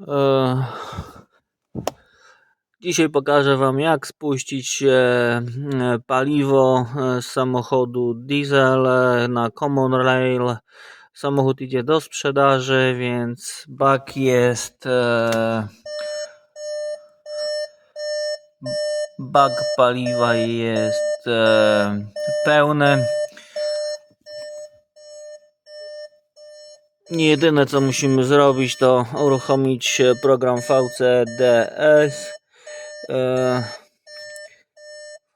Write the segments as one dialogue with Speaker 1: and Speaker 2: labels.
Speaker 1: E, Dzisiaj pokażę Wam jak spuścić e, paliwo z samochodu diesel na Common Rail. Samochód idzie do sprzedaży, więc bak jest e, bak paliwa jest pełny. Jedyne co musimy zrobić to uruchomić e, program VCDS. E,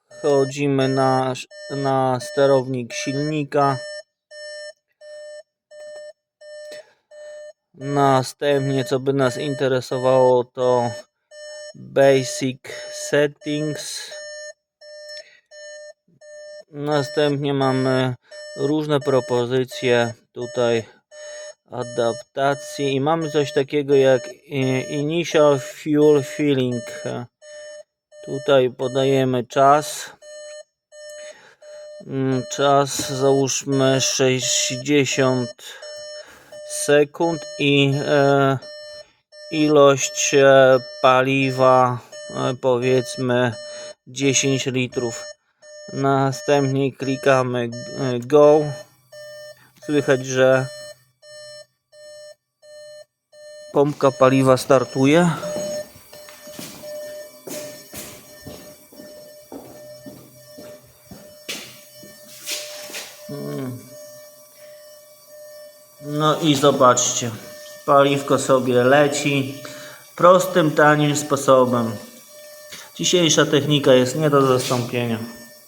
Speaker 1: Wchodzimy na, na sterownik silnika. Następnie co by nas interesowało to Basic Settings. Następnie mamy różne propozycje tutaj adaptacji i mamy coś takiego jak i- Initial Fuel Filling. Tutaj podajemy czas. Mm, Czas załóżmy 60 sekund i e, ilość e, paliwa e, powiedzmy 10 litrów. Następnie klikamy e, Go. Słychać, że pompka paliwa startuje. Mm. No i zobaczcie, paliwko sobie leci prostym, tanim sposobem. Dzisiejsza technika jest nie do zastąpienia.